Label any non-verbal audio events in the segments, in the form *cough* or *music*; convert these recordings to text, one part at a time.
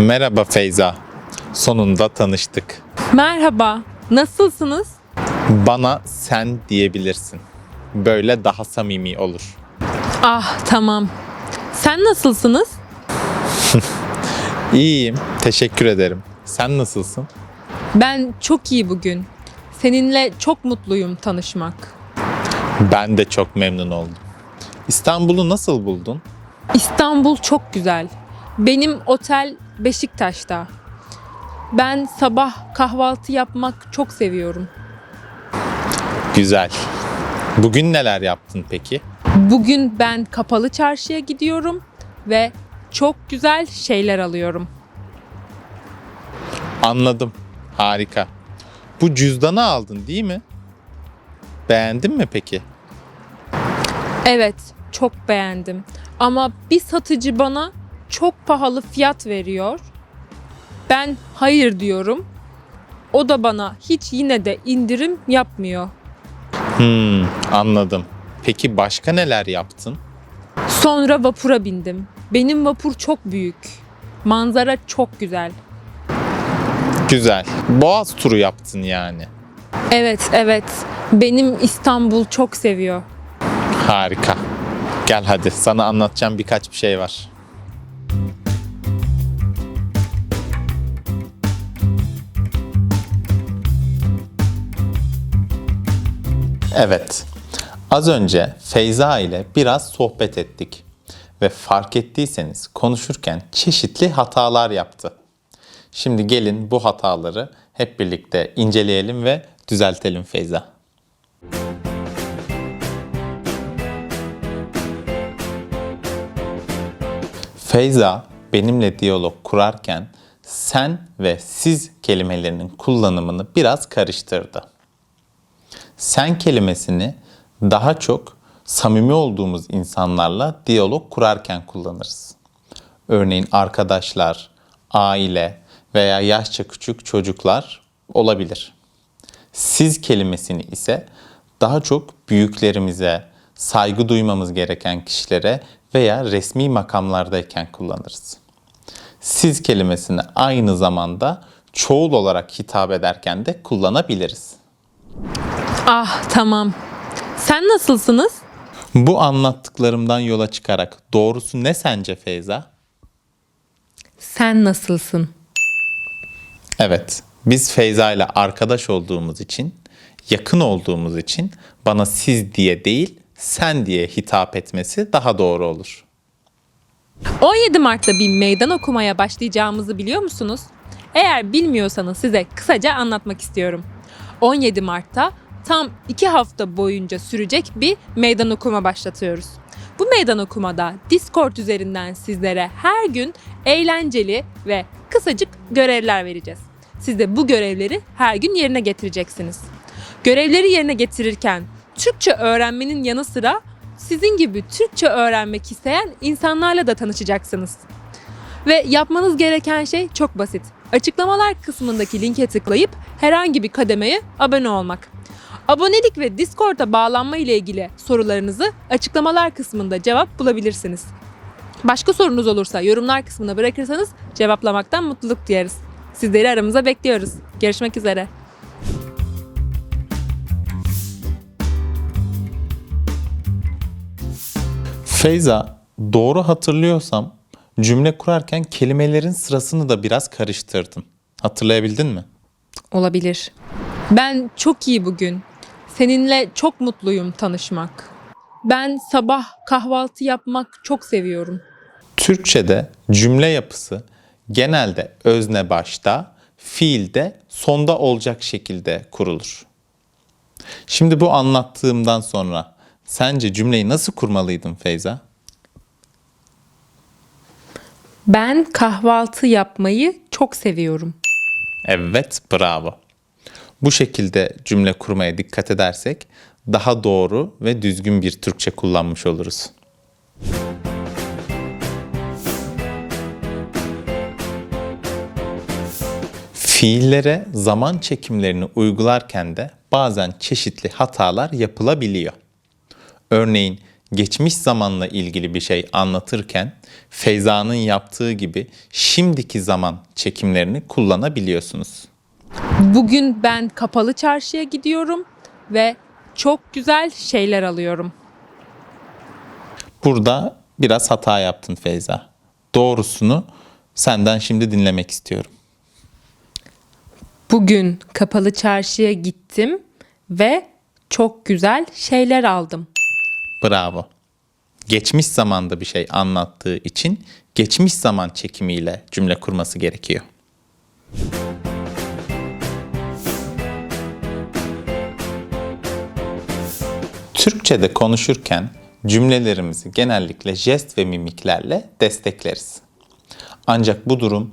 Merhaba Feyza. Sonunda tanıştık. Merhaba, nasılsınız? Bana sen diyebilirsin. Böyle daha samimi olur. Ah, tamam. Sen nasılsınız? *laughs* İyiyim, teşekkür ederim. Sen nasılsın? Ben çok iyi bugün. Seninle çok mutluyum tanışmak. Ben de çok memnun oldum. İstanbul'u nasıl buldun? İstanbul çok güzel. Benim otel Beşiktaş'ta. Ben sabah kahvaltı yapmak çok seviyorum. Güzel. Bugün neler yaptın peki? Bugün ben kapalı çarşıya gidiyorum ve çok güzel şeyler alıyorum. Anladım. Harika. Bu cüzdanı aldın değil mi? Beğendin mi peki? Evet, çok beğendim. Ama bir satıcı bana çok pahalı fiyat veriyor. Ben hayır diyorum. O da bana hiç yine de indirim yapmıyor. Hmm, anladım. Peki başka neler yaptın? Sonra vapura bindim. Benim vapur çok büyük. Manzara çok güzel. Güzel. Boğaz turu yaptın yani. Evet, evet. Benim İstanbul çok seviyor. Harika. Gel hadi sana anlatacağım birkaç bir şey var. Evet. Az önce Feyza ile biraz sohbet ettik ve fark ettiyseniz konuşurken çeşitli hatalar yaptı. Şimdi gelin bu hataları hep birlikte inceleyelim ve düzeltelim Feyza. Feyza benimle diyalog kurarken sen ve siz kelimelerinin kullanımını biraz karıştırdı. Sen kelimesini daha çok samimi olduğumuz insanlarla diyalog kurarken kullanırız. Örneğin arkadaşlar, aile veya yaşça küçük çocuklar olabilir. Siz kelimesini ise daha çok büyüklerimize, saygı duymamız gereken kişilere veya resmi makamlardayken kullanırız. Siz kelimesini aynı zamanda çoğul olarak hitap ederken de kullanabiliriz. Ah, tamam. Sen nasılsınız? Bu anlattıklarımdan yola çıkarak doğrusu ne sence Feyza? Sen nasılsın? Evet, biz Feyza ile arkadaş olduğumuz için, yakın olduğumuz için bana siz diye değil, sen diye hitap etmesi daha doğru olur. 17 Mart'ta bir meydan okumaya başlayacağımızı biliyor musunuz? Eğer bilmiyorsanız size kısaca anlatmak istiyorum. 17 Mart'ta tam 2 hafta boyunca sürecek bir meydan okuma başlatıyoruz. Bu meydan okumada Discord üzerinden sizlere her gün eğlenceli ve kısacık görevler vereceğiz. Siz de bu görevleri her gün yerine getireceksiniz. Görevleri yerine getirirken Türkçe öğrenmenin yanı sıra sizin gibi Türkçe öğrenmek isteyen insanlarla da tanışacaksınız. Ve yapmanız gereken şey çok basit. Açıklamalar kısmındaki linke tıklayıp herhangi bir kademeye abone olmak. Abonelik ve Discord'a bağlanma ile ilgili sorularınızı açıklamalar kısmında cevap bulabilirsiniz. Başka sorunuz olursa yorumlar kısmına bırakırsanız cevaplamaktan mutluluk duyarız. Sizleri aramıza bekliyoruz. Görüşmek üzere. Feyza, doğru hatırlıyorsam cümle kurarken kelimelerin sırasını da biraz karıştırdın. Hatırlayabildin mi? Olabilir. Ben çok iyi bugün. Seninle çok mutluyum tanışmak. Ben sabah kahvaltı yapmak çok seviyorum. Türkçe'de cümle yapısı genelde özne başta, fiilde sonda olacak şekilde kurulur. Şimdi bu anlattığımdan sonra sence cümleyi nasıl kurmalıydın Feyza? Ben kahvaltı yapmayı çok seviyorum. Evet, bravo. Bu şekilde cümle kurmaya dikkat edersek daha doğru ve düzgün bir Türkçe kullanmış oluruz. Fiillere zaman çekimlerini uygularken de bazen çeşitli hatalar yapılabiliyor. Örneğin geçmiş zamanla ilgili bir şey anlatırken Feyza'nın yaptığı gibi şimdiki zaman çekimlerini kullanabiliyorsunuz. Bugün ben kapalı çarşıya gidiyorum ve çok güzel şeyler alıyorum. Burada biraz hata yaptın Feyza. Doğrusunu senden şimdi dinlemek istiyorum. Bugün kapalı çarşıya gittim ve çok güzel şeyler aldım. Bravo. Geçmiş zamanda bir şey anlattığı için geçmiş zaman çekimiyle cümle kurması gerekiyor. Türkçe'de konuşurken cümlelerimizi genellikle jest ve mimiklerle destekleriz. Ancak bu durum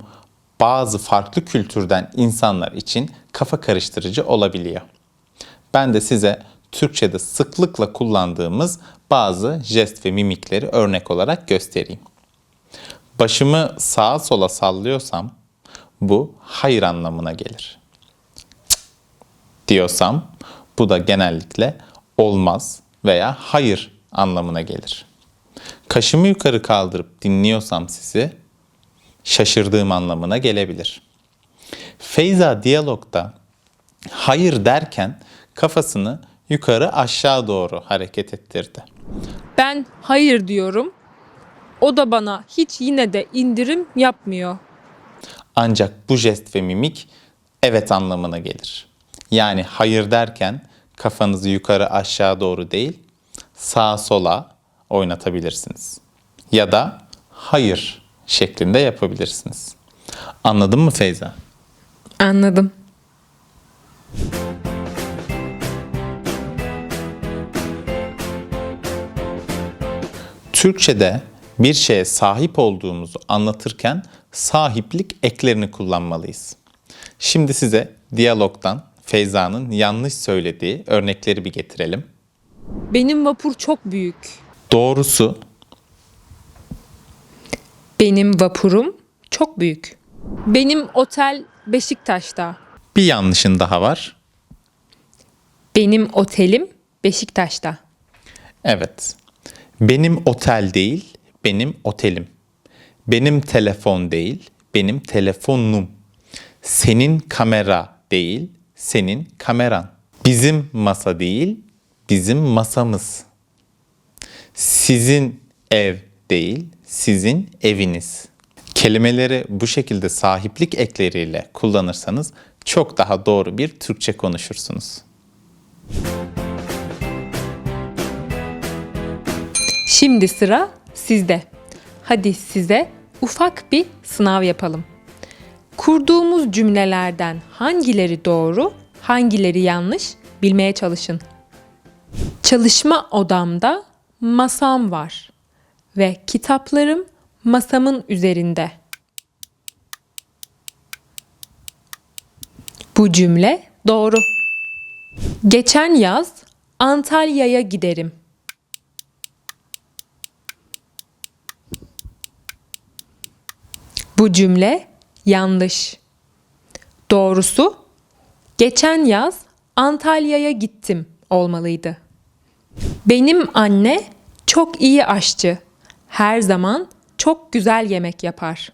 bazı farklı kültürden insanlar için kafa karıştırıcı olabiliyor. Ben de size Türkçe'de sıklıkla kullandığımız bazı jest ve mimikleri örnek olarak göstereyim. Başımı sağa sola sallıyorsam bu hayır anlamına gelir. Cık diyorsam bu da genellikle olmaz veya hayır anlamına gelir. Kaşımı yukarı kaldırıp dinliyorsam sizi şaşırdığım anlamına gelebilir. Feyza diyalogda hayır derken kafasını yukarı aşağı doğru hareket ettirdi. Ben hayır diyorum. O da bana hiç yine de indirim yapmıyor. Ancak bu jest ve mimik evet anlamına gelir. Yani hayır derken kafanızı yukarı aşağı doğru değil, sağa sola oynatabilirsiniz. Ya da hayır şeklinde yapabilirsiniz. Anladın mı Feyza? Anladım. Türkçe'de bir şeye sahip olduğumuzu anlatırken sahiplik eklerini kullanmalıyız. Şimdi size diyalogdan Feyza'nın yanlış söylediği örnekleri bir getirelim. Benim vapur çok büyük. Doğrusu Benim vapurum çok büyük. Benim otel Beşiktaş'ta. bir yanlışın daha var. Benim otelim Beşiktaş'ta. Evet. Benim otel değil, benim otelim. Benim telefon değil, benim telefonum. Senin kamera değil, senin kameran. Bizim masa değil, bizim masamız. Sizin ev değil, sizin eviniz. Kelimeleri bu şekilde sahiplik ekleriyle kullanırsanız çok daha doğru bir Türkçe konuşursunuz. Şimdi sıra sizde. Hadi size ufak bir sınav yapalım. Kurduğumuz cümlelerden hangileri doğru, hangileri yanlış bilmeye çalışın. Çalışma odamda masam var ve kitaplarım masamın üzerinde. Bu cümle doğru. Geçen yaz Antalya'ya giderim. Bu cümle yanlış. Doğrusu geçen yaz Antalya'ya gittim olmalıydı. Benim anne çok iyi aşçı. Her zaman çok güzel yemek yapar.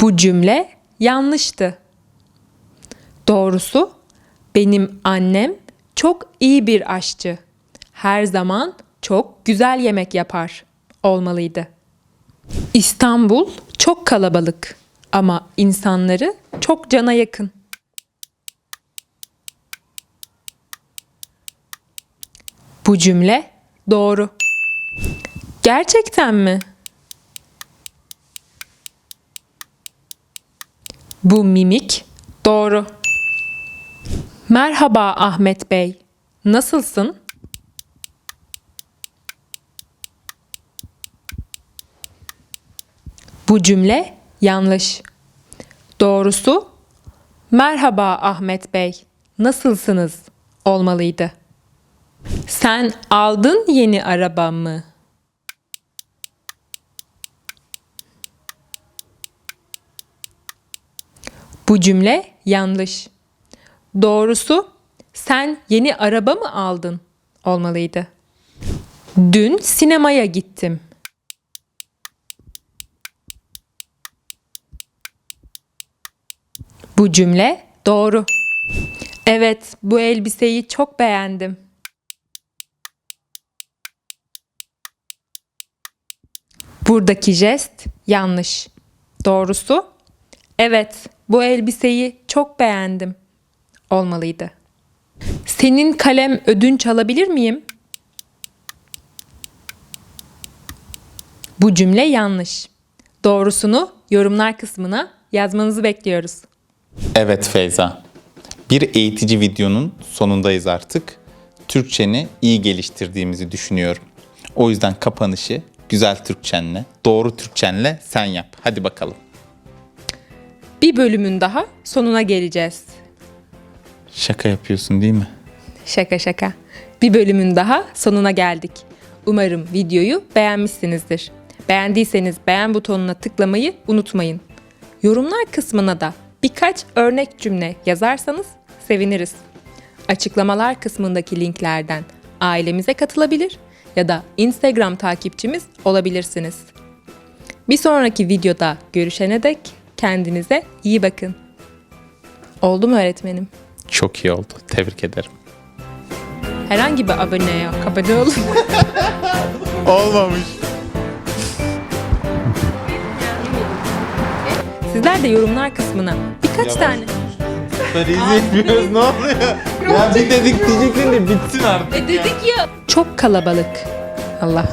Bu cümle yanlıştı. Doğrusu benim annem çok iyi bir aşçı. Her zaman çok güzel yemek yapar olmalıydı. İstanbul çok kalabalık ama insanları çok cana yakın. Bu cümle doğru. Gerçekten mi? Bu mimik doğru. Merhaba Ahmet Bey. Nasılsın? Bu cümle yanlış. Doğrusu Merhaba Ahmet Bey. Nasılsınız? olmalıydı. Sen aldın yeni arabamı. Bu cümle yanlış. Doğrusu Sen yeni araba mı aldın? Olmalıydı. Dün sinemaya gittim. Bu cümle doğru. Evet, bu elbiseyi çok beğendim. Buradaki jest yanlış. Doğrusu evet, bu elbiseyi çok beğendim. Olmalıydı. Senin kalem ödünç alabilir miyim? Bu cümle yanlış. Doğrusunu yorumlar kısmına yazmanızı bekliyoruz. Evet Feyza. Bir eğitici videonun sonundayız artık. Türkçeni iyi geliştirdiğimizi düşünüyorum. O yüzden kapanışı güzel Türkçenle, doğru Türkçenle sen yap. Hadi bakalım. Bir bölümün daha sonuna geleceğiz. Şaka yapıyorsun değil mi? Şaka şaka. Bir bölümün daha sonuna geldik. Umarım videoyu beğenmişsinizdir. Beğendiyseniz beğen butonuna tıklamayı unutmayın. Yorumlar kısmına da birkaç örnek cümle yazarsanız seviniriz. Açıklamalar kısmındaki linklerden ailemize katılabilir ya da Instagram takipçimiz olabilirsiniz. Bir sonraki videoda görüşene dek kendinize iyi bakın. Oldu mu öğretmenim? Çok iyi oldu. Tebrik ederim. Herhangi bir aboneye abone olun. *laughs* Olmamış. Sizler de yorumlar kısmına birkaç tane. yapıyoruz ne oluyor? ya bir dedik diyecektin de bitsin artık. E dedik ya. Çok kalabalık. Allah